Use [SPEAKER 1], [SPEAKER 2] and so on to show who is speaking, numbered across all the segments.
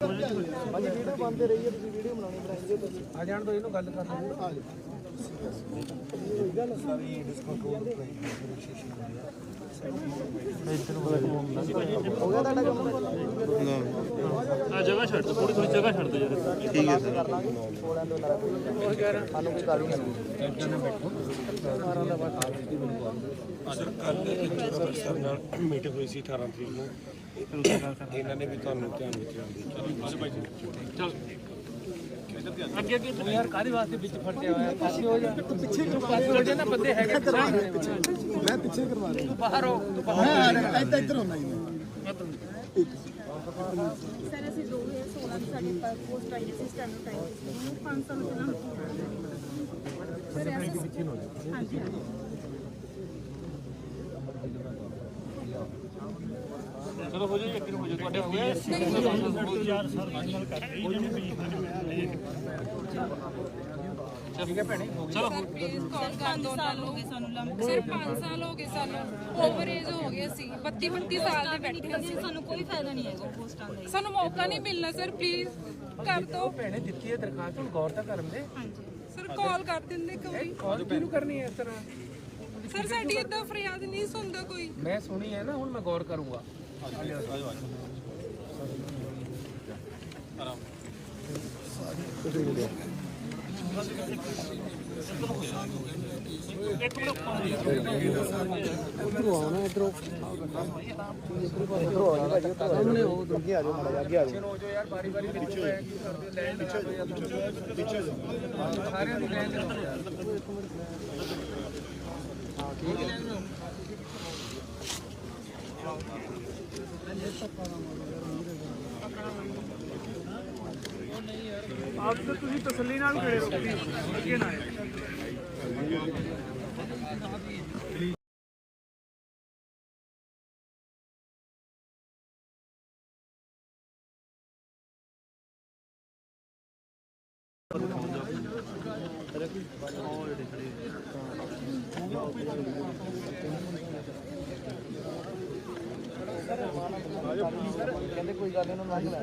[SPEAKER 1] Video ਬੰਦੇ ਰਹੀ ਹੈ ਤੁਸੀਂ ਵੀਡੀਓ ਬਣਾਉਣੀ ਬਣਾਈ ਤੁਸੀਂ
[SPEAKER 2] ਆ ਜਾਣ ਦੋ ਇਹਨੂੰ ਗੱਲ ਕਰ ਲਓ
[SPEAKER 1] ਆ ਜਾਓ ਹੋ ਗਿਆ ਤੁਹਾਡਾ ਕੰਮ
[SPEAKER 3] ਆ ਜਗ੍ਹਾ ਛੱਡ ਥੋੜੀ ਥੋੜੀ ਜਗ੍ਹਾ ਛੱਡ ਦੋ ਯਾਰ
[SPEAKER 1] ਠੀਕ ਹੈ ਕਰ ਲਾਂਗੇ ਕੋਲਾਂ ਤੋਂ ਨਾਲ ਸਾਨੂੰ ਕੋਈ ਕਾਲੀ ਨਹੀਂ
[SPEAKER 4] ਸਰ ਕੱਲ ਸਰ ਨਾਲ ਮੀਟਿੰਗ ਹੋਈ ਸੀ 18 ਤਰੀਕ ਨੂੰ। ਇਹਨਾਂ ਨੇ ਵੀ ਤੁਹਾਨੂੰ ਧਿਆਨ ਵਿੱਚ ਲਿਆ
[SPEAKER 3] ਅੱਗੇ ਅੱਗੇ
[SPEAKER 2] ਉਹ ਯਾਰ ਕਾਹਦੇ ਵਾਸਤੇ ਵਿੱਚ ਫੜਿਆ ਹੋਇਆ ਪਾਸੇ ਹੋ ਜਾ ਪਿੱਛੇ ਪਾਸੇ ਹੋ ਜਾ ਨਾ ਬੰਦੇ ਹੈਗੇ
[SPEAKER 1] ਮੈਂ ਪਿੱਛੇ ਕਰਵਾ ਰਿਹਾ
[SPEAKER 2] ਤੂੰ। ਬਾਹਰ ਹੋ ਤੂੰ ਬਾਹਰ
[SPEAKER 1] ਹਾਂ ਇੱਧਰ ਇੱਧਰ ਹੁੰਦਾ ਜੀ
[SPEAKER 5] ਸਰ ਅਸੀਂ 2016 ਦੀ ਸਾਡੀ ਪੋਸਟ ਆਈ ਸੀ ਸਟੈਨੋ ਟਾਈਮ ਸੀ 5 ਸਾਲ ਪਹਿਲਾਂ ਸਰ ਐਸੇ ਪਿੱਛੇ ਹੋ ਹਾਂਜੀ।
[SPEAKER 3] ਚਲੋ ਹੋ ਜਾਏ ਅੱਗੇ ਨੂੰ ਹੋ ਜਾਏ ਤੁਹਾਡੇ ਹੋ ਗਏ। ਠੀਕ ਹੈ ਭੈਣੇ ਹੋ
[SPEAKER 6] ਸਰ ਪਲੀਜ਼ ਕਾਲ ਕਰ ਦੋ ਉਹਨਾਂ ਨੂੰ ਸਰ 5 ਸਾਲ ਹੋ ਗਏ ਸਾਨੂੰ। ਓਵਰ ਏਜ ਹੋ ਗਏ ਅਸੀਂ। 32 32 ਸਾਲ ਦੇ ਬੈਠੇ ਅਸੀਂ।
[SPEAKER 5] ਸਾਨੂੰ ਕੋਈ ਫਾਇਦਾ ਨਹੀਂ ਹੈਗਾ ਪੋਸਟਾਂ ਦਾ।
[SPEAKER 6] ਸਾਨੂੰ ਮੌਕਾ ਨਹੀਂ ਮਿਲਣਾ ਸਰ ਪਲੀਜ਼ ਕਰ ਦੋ।
[SPEAKER 2] ਭੈਣੇ ਦਿੱਤੀ ਹੈ ਦਰਖਾਸਤ ਹੁਣ ਗੌਰ ਤਾਂ ਕਰਨ ਦੇ।
[SPEAKER 6] ਸਰ ਕਾਲ ਕਰ ਦਿੰਦੇ ਕੋਈ
[SPEAKER 2] ਕਾਲ ਕਿਹਨੂੰ ਕਰਨੀ ਹੈ ਇਸ ਤਰ੍ਹਾਂ?
[SPEAKER 6] ਸਰ ਸਾਡੀ ਇਦਾਂ ਫਰਿਆਦ ਨਹੀਂ ਸੁਣਦਾ ਕੋਈ।
[SPEAKER 2] ਮੈਂ ਸੁਣੀ ਹੈ ਨਾ ਹੁਣ ਮੈਂ ਗੌਰ ਕਰੂੰਗਾ।
[SPEAKER 1] ਸਾਹਮਣੇ ਹੋ ਅੱਗੇ ਆ ਜਾਓ ਮਾੜਾ ਜਿਹਾ, ਅੱਗੇ ਆ ਜਾਓ
[SPEAKER 2] ਹੋ ਜੋ ਯਾਰ ਬਾਰੀ ਬਾਰੀ ਪਿੱਛੇ ਕੀ ਕਰਦੇ ਲੈਣ ਲਗਾ ਪਿੱਛੇ ਸਾਰਿਆਂ ਨੂੰ ਲੈਣ ਦੇ ਦਿਓ ਯਾਰ ਆਪ ਤਾਂ ਤੁਸੀਂ ਤਸੱਲੀ ਨਾਲ ਖੜੇ ਰਹੋ please, ਅੱਗੇ ਨਾ ਆਇਓ।
[SPEAKER 1] ਕਹਿੰਦੇ ਕੋਈ ਗੱਲ ਨਹੀਂ ਨੂੰ ਲੰਘ ਲੈ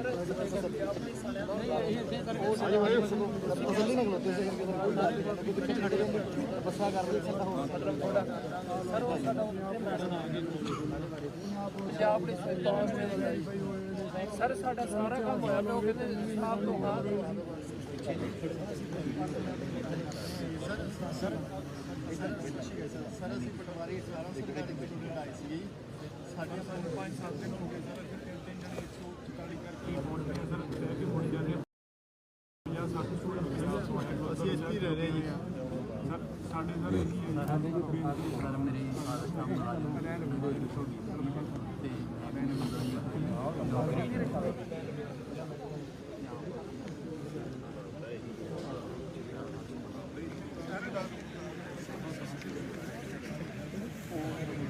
[SPEAKER 1] ਤਸੱਲੀ ਨਾਲ ਖਲੋਤੇ ਸੀ ਕਿ ਕੋਈ ਗੱਲ ਨਹੀਂ ਕੋਈ ਪਿੱਛੇ ਖੜੇ ਰਹਿੰਦੇ ਬੱਸਾਂ ਕਰਦੇ ਸਿੱਧਾ ਹੋ ਮਤਲਬ ਥੋੜਾ
[SPEAKER 2] ਪੰਜਾਬ ਦੇ ਸਰਕਾਰ ਨੇ ਸਰ, ਸਾਡਾ ਸਾਰਾ ਕੰਮ ਹੋਇਆ ਪਿਆ, ਉਹ ਕਹਿੰਦੇ ਸਾਫ਼ ਤੋਂ ਹਾਂ
[SPEAKER 1] ਸਰ ਅਸੀਂ ਪਟਵਾਰੀ 18 ਸਰ ਦੀ ਮੀਟਿੰਗ ਆਈ ਸੀ ਸਾਡੇ ਕੋਲ 5 7 ਦਿਨ ਹੋ ਗਏ ਸਰ ਤਿੰਨ ਤਿੰਨ ਜਣੇ 144 ਕਰਕੇ ਰਿਪੋਰਟ ਕਰੇ ਸਰ ਤੇ ਵੀ ਹੋਣੀ ਜਾਂਦੇ ਜਾਂ ਸਾਡੇ ਸਟੂਡੈਂਟ ਅਸੀਂ ਇੱਥੇ ਰਹਿ ਰਹੇ ਜੀ ਸਰ ਸਾਡੇ ਸਰ ਇਹੀ ਹੈ ਸਰ ਮੇਰੇ ਕੰਮ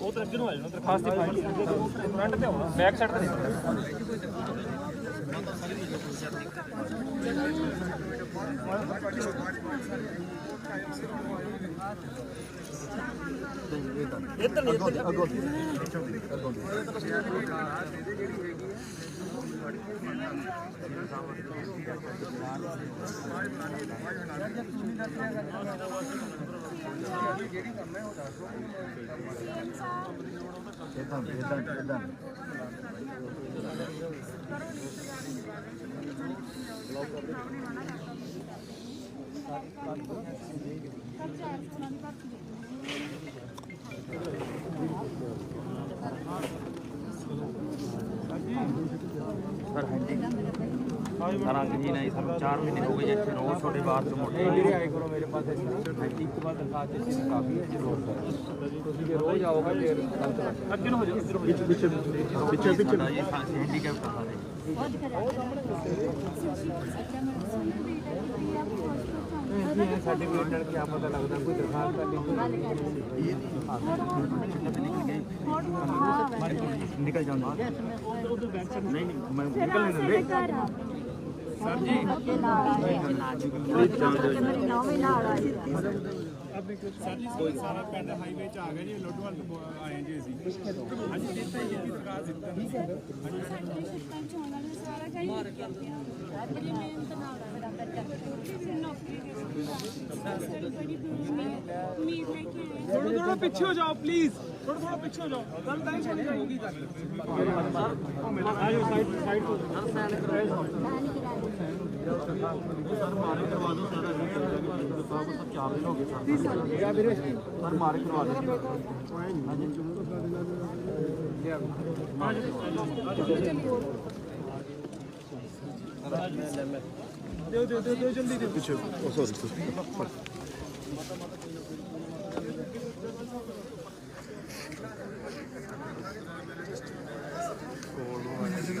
[SPEAKER 3] ਉਹ ਤਾਂ ਅੱਗੇ ਨੂੰ ਆ ਜਾਣਾ ਦਰਖਾਸਤ ਦੀ ਫਾਈਲ ਫਰੰਟ ਤੇ ਆਉਣਾ ਬੈਕ ਸਾਈਡ ਤੇ ਇੱਧਰ ਨਹੀਂ ਇੱਧਰ
[SPEAKER 2] ਅੱਗੋਂ ਅੱਗੋਂ ਜਿਹੜੀ ਹੈਗੀ ਹੈ ਸਾਹਿਬ ਇਦਾਂ ਇਦਾਂ ਇਦਾਂ ਸਰ ਹਾਂਜੀ ਕਰਾਂਗੇ ਜੀ ਨਹੀਂ ਸਾਨੂੰ 4 ਮਹੀਨੇ ਹੋ ਗਏ ਜੀ ਇੱਥੇ ਰੋਜ਼ ਤੁਹਾਡੇ ਬਾਹਰ ਤੋਂ ਮੋਟੇ ਜਿਹੜੇ ਆਏ। ਕਰੋ ਮੇਰੇ ਪਾਸ ਇੱਕ ਤੋਂ ਬਾਅਦ ਦਰਖਾਸਤ ਇਸ ਦੀ ਕਾਫੀ ਜੀ ਰੋਜ਼ ਤੁਸੀਂ ਜੇ ਰੋਜ਼ ਆਓਗੇ ਹੋ ਜਾਓ ਇੱਧਰ ਪਿੱਛੇ ਪਿੱਛੇ ਪਿੱਛੇ ਜੀ ਹੈਂਡੀਕੈਪ ਕਰਾ ਦੇ ਬਹੁਤ ਖਰਾਬ ਸਾਡੇ ਬੇਟ ਨਾਲ ਕੀ ਪਤਾ ਲੱਗਦਾ ਕੋਈ ਦਰਖਾਸਤ ਕਰ ਲਈ ਇਹ ਨਹੀਂ। ਨਿਕਲ ਜਾਂਦਾ ਨਹੀਂ ਨਹੀਂ ਮੈਂ ਨਿਕਲ ਨਹੀਂ ਦਿੰਦੇ।
[SPEAKER 3] ਸਰ ਜੀ। ਮੇਰੀ ਨੌਵੀਂ ਨਾਲ ਆਈ
[SPEAKER 7] ਸਰ ਜੀ ਸਾਰਾ ਪਿੰਡ ਹਾਈਵੇ 'ਚ ਆ ਗਿਆ ਜੀ ਲੋਡੋਵਾਲ ਤੋਂ ਆਏ ਜੀ ਅਸੀਂ। ਹਾਂਜੀ ਦਿੱਤਾ ਜੀ ਦਰਖਾਸਤ ਦਿੱਤਾ। ਜੀ
[SPEAKER 3] ਸਾਡੇ ਸ਼ਿਕਾਇਤ ਚੋਣ ਵਾਲੇ ਸਾਰਾ ਆ। ਬੜੀ ਮਿਹਨਤ ਨਾਲ ਬੜਾ ਕਰਦੇ ਨੌਕਰੀ ਦੀ ਸਾਡੀ ਬੜੀ ਆਏ
[SPEAKER 7] ਥੋੜਾ ਥੋੜਾ ਪਿੱਛੇ ਹੋ ਜਾਓ ਪਲੀਜ਼ ਥੋੜਾ ਥੋੜਾ ਪਿੱਛੇ ਹੋ ਜਾਓ ਗੱਲ ਤਾਂ ਹੀ ਸੁਣੀ ਜਾਊਗੀ ਆਜੋ ਸਾਈਡ ਸਾਈਡ ਤੋਂ ਦਿਓ ਦਿਓ ਦਿਓ ਦਿਓ ਜਲਦੀ ਦਿਓ ਪਿੱਛੇ